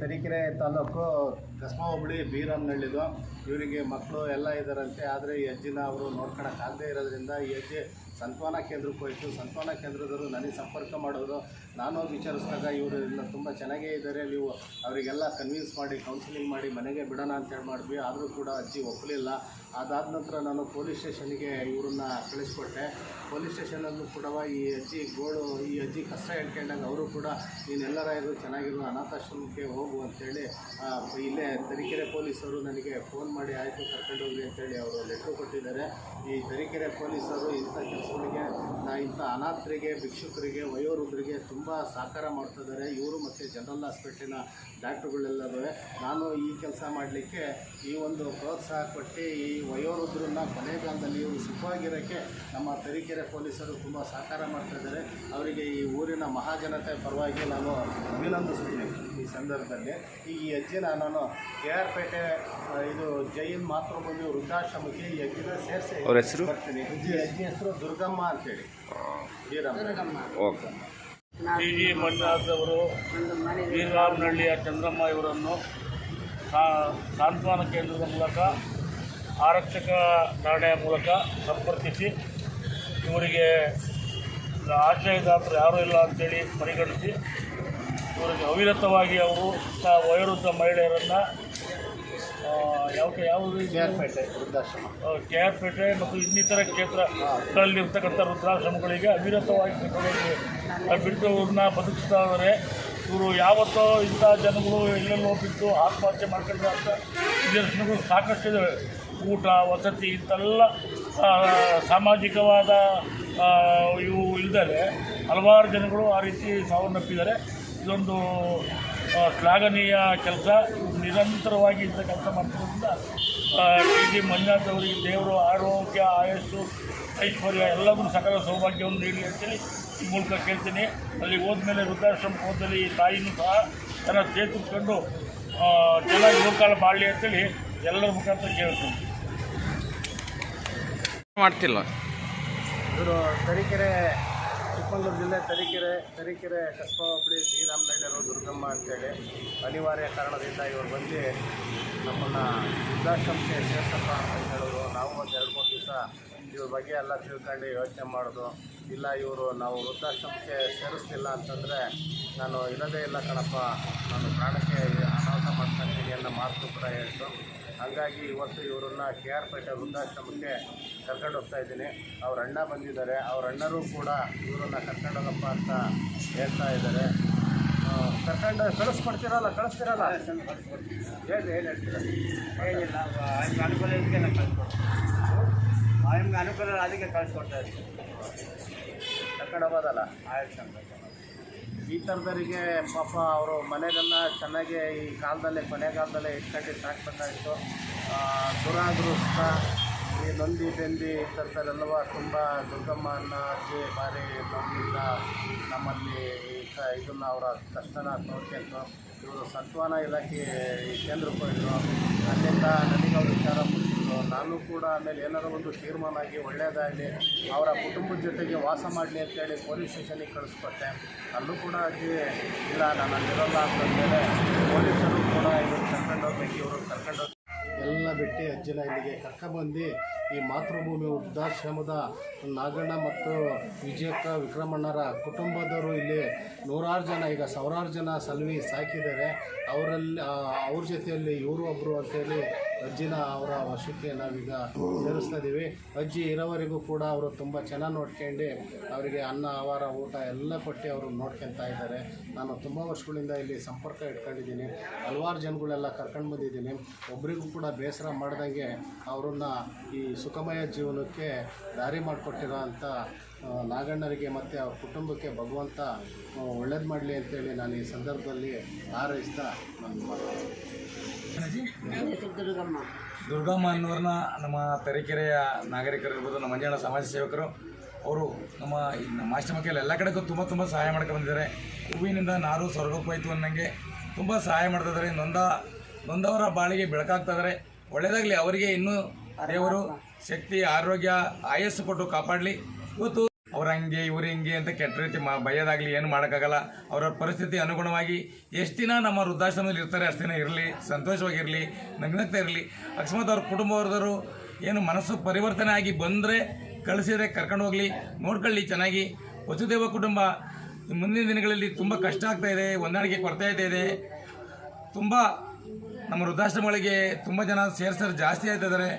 ತರೀಕೆರೆ ತಾಲೂಕು ಕಸ್ಬಾ ಹೋಬಳಿ ಬೀರಮ್ನಳ್ಳಿದು ಇವರಿಗೆ ಮಕ್ಕಳು ಎಲ್ಲ ಇದ್ದಾರಂತೆ ಆದರೆ ಈ ಅಜ್ಜಿನ ಅವರು ನೋಡ್ಕೊಳಕ್ಕಾಗದೆ ಇರೋದ್ರಿಂದ ಈ ಅಜ್ಜಿ ಸಂತ್ವಾನ ಕೇಂದ್ರಕ್ಕೆ ಹೋಯಿತು. ಸಂತ್ವಾನ ಕೇಂದ್ರದವರು ನನಗೆ ಸಂಪರ್ಕ ಮಾಡಿದ್ರು ನಾನು ವಿಚಾರಿಸಿದಾಗ ಇವರು ಎಲ್ಲ ತುಂಬ ಚೆನ್ನಾಗೇ ಇದ್ದಾರೆ. ನೀವು ಅವರಿಗೆಲ್ಲ ಕನ್ವಿನ್ಸ್ ಮಾಡಿ ಕೌನ್ಸಿಲಿಂಗ್ ಮಾಡಿ ಮನೆಗೆ ಬಿಡೋಣ ಅಂತೇಳಿ ಮಾಡಿದ್ವಿ. ಆದರೂ ಕೂಡ ಅಜ್ಜಿ ಒಪ್ಪಲಿಲ್ಲ. ಅದಾದ ನಂತರ ನಾನು ಪೊಲೀಸ್ ಸ್ಟೇಷನ್ಗೆ ಇವ್ರನ್ನ ಕಳಿಸ್ಕೊಟ್ಟೆ. ಪೊಲೀಸ್ ಸ್ಟೇಷನಲ್ಲೂ ಕೂಡ ಈ ಅಜ್ಜಿ ಗೋಳು, ಈ ಅಜ್ಜಿ ಕಷ್ಟ ಹೇಳ್ಕೊಂಡಾಗ ಅವರು ಕೂಡ, ನೀನೆಲ್ಲರ ಇದು ಚೆನ್ನಾಗಿರೋ, ಅನಾಥಾಶ್ರಮಕ್ಕೆ ಹೋಗು ಅಂತೇಳಿ ಇಲ್ಲೇ ತರೀಕೆರೆ ಪೊಲೀಸರು ನನಗೆ ಫೋನ್ ಮಾಡಿ, ಆಯಿತು, ಕರ್ಕೊಂಡು ಹೋಗ್ರಿ ಅಂತೇಳಿ ಅವರು ಲೆಟ್ರು ಕೊಟ್ಟಿದ್ದಾರೆ. ಈ ತರೀಕೆರೆ ಪೊಲೀಸರು ಇಂಥ ಕೆಲಸಗಳಿಗೆ ಇಂಥ ಅನಾಥರಿಗೆ, ಭಿಕ್ಷುಕರಿಗೆ, ವಯೋವೃದ್ಧರಿಗೆ ತುಂಬ ಸಹಕಾರ ಮಾಡ್ತಿದ್ದಾರೆ ಇವರು ಮತ್ತು ಜನರಲ್ ಹಾಸ್ಪಿಟ್ಲಿನ ಡಾಕ್ಟ್ರುಗಳೆಲ್ಲರೂ ನಾನು ಈ ಕೆಲಸ ಮಾಡಲಿಕ್ಕೆ ಈ ಒಂದು ಪ್ರೋತ್ಸಾಹ ಕೊಟ್ಟು ಈ ವಯೋವೃದ್ಧರನ್ನ ಕೊನೆಗಾಲದಲ್ಲಿ ಇವರು ಸುಖವಾಗಿರೋಕ್ಕೆ ನಮ್ಮ ತರೀಕೆರೆ ಪೊಲೀಸರು ತುಂಬ ಸಹಕಾರ ಮಾಡ್ತಾಯಿದ್ದಾರೆ ಅವರಿಗೆ ಈ ಊರಿನ ಮಹಾಜನತೆ ಪರವಾಗಿ ನಾನು ಅಭಿನಂದಿಸ್ತೀನಿ ಈ ಸಂದರ್ಭದಲ್ಲಿ. ಈ ಹೆಜ್ಜೆನ ನಾನು ಕೆ ಆರ್ ಪೇಟೆ ಇದು ಜೈನ್ ಮಾತೃಭೂಮಿ ವೃದ್ಧಾಶ್ರಮಕ್ಕೆ ಈ ಹೆಜ್ಜೆನ ಸೇರಿಸಿ ಅವ್ರ ಹೆಸರು? ಬರ್ತೀನಿ. ಈ ಹೆಜ್ಜೆ ಹೆಸರು ದುರ್ಗಮ್ಮ ಅಂತೇಳಿ. Veeramma. Okay. T. G Manjunath ಅವರು ವೀರರಾಮನಹಳ್ಳಿಯ ಚಂದ್ರಮ್ಮ ಇವರನ್ನು ಸಾ- ಸಾಂತ್ವನ ಕೇಂದ್ರದ ಮೂಲಕ ಆರಕ್ಷಕ ಠಾಣೆಯ ಮೂಲಕ ಸಂಪರ್ಕಿಸಿ ಇವರಿಗೆ ಆಶ್ರಯದಾತರು ಯಾರೂ ಇಲ್ಲ ಅಂತೇಳಿ ಪರಿಗಣಿಸಿ ಇವರಿಗೆ ಅವಿರತವಾಗಿ ಅವರು ವಯೋವೃದ್ಧ ಮಹಿಳೆಯರನ್ನು ಯಾವ ಯಾವುದು ಕೆ ಆರ್ ಪೇಟೆ ವೃದ್ಧಾಶ್ರಮ. ಕೆ ಆರ್ ಪೇಟೆ ಮತ್ತು ಇನ್ನಿತರ ಕ್ಷೇತ್ರಗಳಲ್ಲಿರ್ತಕ್ಕಂಥ ವೃದ್ಧಾಶ್ರಮಗಳಿಗೆ ಅವಿರತವಾಗಿ ಬಿಟ್ಟು ಇವ್ರನ್ನ ಬದುಕಿಸ್ತಾ ಇದ್ದಾರೆ ಇವರು ಯಾವತ್ತೋ ಇಂಥ ಜನಗಳು ಎಲ್ಲೆಲ್ಲೋ ಬಿದ್ದು ಆತ್ಮಹತ್ಯೆ ಮಾಡ್ಕೊಂಡ್ರೆ ಅಂತ ನಿದರ್ಶನಗಳು ಸಾಕಷ್ಟು ಇದ್ದಾವೆ ಊಟ, ವಸತಿ ಇಂಥೆಲ್ಲ ಸಾಮಾಜಿಕವಾದ ಇವು ಇಲ್ದಲೆ ಹಲವಾರು ಜನಗಳು ಆ ರೀತಿ ಸಾವನ್ನಪ್ಪಿದ್ದಾರೆ. ಇದೊಂದು ಶ್ಲಾಘನೀಯ ಕೆಲಸ. ನಿರಂತರವಾಗಿ ಇಂಥ ಕೆಲಸ ಮಾಡ್ತಿರೋದ್ರಿಂದ ಟಿ ಜಿ ಮಂಜುನಾಥ್ ಅವರಿಗೆ ದೇವರು ಆರೋಗ್ಯ, ಆಯಸ್ಸು, ಐಶ್ವರ್ಯ ಎಲ್ಲದೂ ಸಕಲ ಸೌಭಾಗ್ಯವನ್ನು ನೀಡಲಿ ಅಂತೇಳಿ ಈ ಮೂಲಕ ಕೇಳ್ತೀನಿ. ಅಲ್ಲಿ ಹೋದ್ಮೇಲೆ ವೃದ್ಧಾಶ್ರಮ ಹೋದಲ್ಲಿ ತಾಯಿನೂ ಸಹ ತನ್ನ ಚೇತರಿಸ್ಕೊಂಡು ಚೆನ್ನಾಗಿ ಊರ್ಕಾಲ ಬಾಳಲಿ ಅಂತೇಳಿ ಎಲ್ಲರ ಮುಖಾಂತರ ಕೇಳ್ತೀನಿ. ಮಾಡ್ತಿಲ್ಲ. ಇವರು ತರೀಕೆರೆ, ಚಿಕ್ಕಮಗಳೂರು ಜಿಲ್ಲೆ ತರೀಕೆರೆ ತರೀಕೆರೆ ಕಸ್ಬಾ ಹೋಬಳಿ ಶ್ರೀರಾಮನಗರ ದುರ್ಗಮ್ಮ ಅಂತೇಳಿ ಅನಿವಾರ್ಯ ಕಾರಣದಿಂದ ಇವರು ಬಂದು ನಮ್ಮನ್ನು ವೃದ್ಧಾಶ್ರಮಕ್ಕೆ ಸೇರ್ಸಪ್ಪ ಅಂತ ಹೇಳಿದ್ರು. ನಾವು ಒಂದು ಎರಡು ಮೂರು ದಿವಸ ಇವ್ರ ಬಗ್ಗೆ ಎಲ್ಲ ತಿಳ್ಕೊಂಡು ಯೋಚನೆ ಮಾಡೋದು ಇಲ್ಲ, ಇವರು ನಾವು ವೃದ್ಧಾಶ್ರಮಕ್ಕೆ ಸೇರಿಸ್ತಿಲ್ಲ ಅಂತಂದರೆ ನಾನು ಇರೋದೇ ಇಲ್ಲ ಕಣಪ್ಪ. ನಾನು ಪ್ರಾಣಕ್ಕೆ ಅನಾಹುತ ಮಾಡ್ಕೊಳ್ತೀನಿ ಅನ್ನೋ ಮಾತು ಕೂಡ ಹೇಳ್ತು ಹಾಗಾಗಿ ಇವತ್ತು ಇವರನ್ನು ಕೆ ಆರ್ ಪೇಟೆ ವೃದ್ಧಾಶ್ರಮಕ್ಕೆ ಕರ್ಕೊಂಡು ಹೋಗ್ತಾ ಇದ್ದೀನಿ. ಅವ್ರ ಅಣ್ಣ ಬಂದಿದ್ದಾರೆ. ಅವ್ರ ಅಣ್ಣರು ಕೂಡ ಇವರನ್ನು ಕರ್ಕೊಂಡೋಗಪ್ಪ ಅಂತ ಹೇಳ್ತಾ ಇದ್ದಾರೆ. ಕರ್ಕೊಂಡು ಕಳಿಸ್ಕೊಡ್ತೀರಲ್ಲ ಕಳಿಸ್ತೀರಲ್ಲ? ಏನು ಹೇಳ್ತೀರಾ? ಏನಿಲ್ಲ ಆಯ್ತು ಅನುಕೂಲ ಇದಕ್ಕೆ ನಿಮ್ಗೆ ಅನುಕೂಲ ಅದಕ್ಕೆ ಕಳಿಸ್ಕೊಡ್ತಾ ಇದ್ದೀನಿ. ಕರ್ಕೊಂಡು ಹೋಗೋದಲ್ಲ? ಆಯ್ತು. ಈ ಥರದವರಿಗೆ ಪಾಪ ಅವರು ಮನೆಗೆಲ್ಲ ಚೆನ್ನಾಗಿ ಈ ಕಾಲದಲ್ಲೇ ಕೊನೆಗಾಲದಲ್ಲೇ ಇಟ್ಕೊಂಡು ಸಾಕಬೇಕಾಯಿತು ದುರಾದೃಷ್ಟ, ಈ ನೊಂದಿ ಬೆಂದಿ ಥರದಲ್ಲೆಲ್ಲವ ತುಂಬ ದುರ್ಗಮ್ಮ ಅಜ್ಜಿ ಭಾರಿ ನೋವಿನಿಂದ ನಮ್ಮಲ್ಲಿ ಈ ಕ, ಇದನ್ನು ಅವರ ಕಷ್ಟನ ನೋಡ್ಕೊಂಡು ಇವರು ಸತ್ವಾನ ಇಲಾಖೆ ಕೇಂದ್ರಕ್ಕೆ ಹೋಗಿದ್ರು. ಅಲ್ಲಿಂದ ನನಗೆ ಅವ್ರ ವಿಚಾರ ನಾನು ಕೂಡ ಆಮೇಲೆ ಏನಾದ್ರು ಒಂದು ತೀರ್ಮಾನ ಆಗಿ ಒಳ್ಳೆಯದಾಗಲಿ, ಅವರ ಕುಟುಂಬದ ಜೊತೆಗೆ ವಾಸ ಮಾಡಲಿ ಅಂತೇಳಿ ಪೊಲೀಸ್ ಸ್ಟೇಷನಿಗೆ ಕಳಿಸ್ಕೊಟ್ಟೆ. ಅಲ್ಲೂ ಕೂಡ ಅಜ್ಜಿ ಇಲ್ಲ, ನಾನು ಅಲ್ಲಿರೋಲ್ಲ ಅಂತಂದರೆ ಪೊಲೀಸರು ಕೂಡ ಇವ್ರು ಕರ್ಕೊಂಡು ಹೋಗ್ಬೇಕು, ಇವರು ಕರ್ಕೊಂಡು ಹೋಗಿ ಎಲ್ಲ ಬಿಟ್ಟು ಅಜ್ಜಿನ ಇಲ್ಲಿಗೆ ಕರ್ಕೊಂಬಂದು ಈ ಮಾತೃಭೂಮಿ ವೃದ್ಧಾಶ್ರಮದ ನಾಗಣ್ಣ ಮತ್ತು ವಿಜಯಕ್ಕ ವಿಕ್ರಮಣ್ಣರ ಕುಟುಂಬದವರು ಇಲ್ಲಿ ನೂರಾರು ಜನ, ಈಗ ಸಾವಿರಾರು ಜನ ಸಲ್ವಿ ಸಾಕಿದ್ದಾರೆ. ಅವರಲ್ಲಿ ಅವ್ರ ಜೊತೆಯಲ್ಲಿ ಇವರು ಒಬ್ಬರು ಅಂತೇಳಿ ಅಜ್ಜಿನ ಅವರ ವಶಕ್ಕೆ ನಾವೀಗ ಸೇರಿಸ್ತಾ ಇದ್ದೀವಿ. ಅಜ್ಜಿ ಇರೋವರೆಗೂ ಕೂಡ ಅವರು ತುಂಬ ಚೆನ್ನಾಗಿ ನೋಡ್ಕೊಂಡು ಅವರಿಗೆ ಅನ್ನ, ಆಹಾರ, ಊಟ ಎಲ್ಲ ಕೊಟ್ಟು ಅವರು ನೋಡ್ಕೊತಾ ಇದ್ದಾರೆ. ನಾನು ತುಂಬ ವರ್ಷಗಳಿಂದ ಇಲ್ಲಿ ಸಂಪರ್ಕ ಇಟ್ಕೊಂಡಿದ್ದೀನಿ. ಹಲವಾರು ಜನಗಳೆಲ್ಲ ಕರ್ಕೊಂಡು ಬಂದಿದ್ದೀನಿ. ಒಬ್ರಿಗೂ ಕೂಡ ಬೇಸರ ಮಾಡ್ದಂಗೆ ಅವ್ರನ್ನ ಈ ಸುಖಮಯ ಜೀವನಕ್ಕೆ ದಾರಿ ಮಾಡಿಕೊಟ್ಟಿರೋ ಅಂಥ ನಾಗಣ್ಣರಿಗೆ ಮತ್ತು ಅವ್ರ ಕುಟುಂಬಕ್ಕೆ ಭಗವಂತ ಒಳ್ಳೇದು ಮಾಡಲಿ ಅಂತೇಳಿ ನಾನು ಈ ಸಂದರ್ಭದಲ್ಲಿ ಹಾರೈಸ್ತಾ ನಾನು ದುರ್ಗಮ್ಮ ಅನ್ನೋರನ್ನ ನಮ್ಮ ತರೀಕೆರೆಯ ನಾಗರಿಕರು ಇರ್ಬೋದು ನಮ್ಮ ಮಂಜಾಳ ಸಮಾಜ ಸೇವಕರು, ಅವರು ನಮ್ಮ ಈ ನಮ್ಮ ಆಶ್ರಮಕ್ಕೆಲ್ಲ ಎಲ್ಲ ಕಡೆಗೂ ತುಂಬ ತುಂಬ ಸಹಾಯ ಮಾಡ್ಕೊಂಡು ಬಂದಿದ್ದಾರೆ. ಹೂವಿನಿಂದ ನಾರು ಸ್ವರ್ಗಕ್ಕೆ ಹೋಯ್ತು ಅನ್ನಂಗೆ ತುಂಬ ಸಹಾಯ ಮಾಡ್ತಾ ಇದ್ದಾರೆ. ನೊಂದ, ನೊಂದವರ ಬಾಳಿಗೆ ಬೆಳಕಾಗ್ತಾ ಇದ್ದಾರೆ. ಒಳ್ಳೆಯದಾಗಲಿ ಅವರಿಗೆ ಇನ್ನೂ ದೇವರು ಶಕ್ತಿ, ಆರೋಗ್ಯ, ಆಯಸ್ಸು ಕೊಟ್ಟು ಕಾಪಾಡಲಿ. ಇವತ್ತು ಅವ್ರು ಹಂಗೆ, ಇವ್ರು ಹಿಂಗೆ ಅಂತ ಕೆಟ್ಟ ರೀತಿ ಮಾ ಭಯದಾಗಲಿ ಏನು ಮಾಡೋಕ್ಕಾಗಲ್ಲ. ಅವರ ಪರಿಸ್ಥಿತಿ ಅನುಗುಣವಾಗಿ ಎಷ್ಟು ದಿನ ನಮ್ಮ ವೃದ್ಧಾಶ್ರಮದಲ್ಲಿ ಇರ್ತಾರೆ, ಅಷ್ಟು ದಿನ ಇರಲಿ, ಸಂತೋಷವಾಗಿರಲಿ ನಗ್ನಗ್ತಾ ಇರಲಿ. ಅಕಸ್ಮಾತ್ ಅವ್ರ ಕುಟುಂಬವರ್ದವರು ಏನು ಮನಸ್ಸು ಪರಿವರ್ತನೆ ಆಗಿ ಬಂದರೆ ಕಳಿಸಿದ್ರೆ ಕರ್ಕೊಂಡು ಹೋಗಲಿ, ನೋಡ್ಕೊಳ್ಳಿ ಚೆನ್ನಾಗಿ. ವಸುದೇವ ಕುಟುಂಬ ಮುಂದಿನ ದಿನಗಳಲ್ಲಿ ತುಂಬ ಕಷ್ಟ ಆಗ್ತಾ ಇದೆ, ಹೊಂದಾಣಿಕೆ ಕೊರತೆ ಇದೆ. ತುಂಬ ನಮ್ಮ ವೃದ್ಧಾಶ್ರಮಗಳಿಗೆ ತುಂಬ ಜನ ಸೇರ್ಸೋರು ಜಾಸ್ತಿ ಆಗ್ತಾ ಇದ್ದಾರೆ.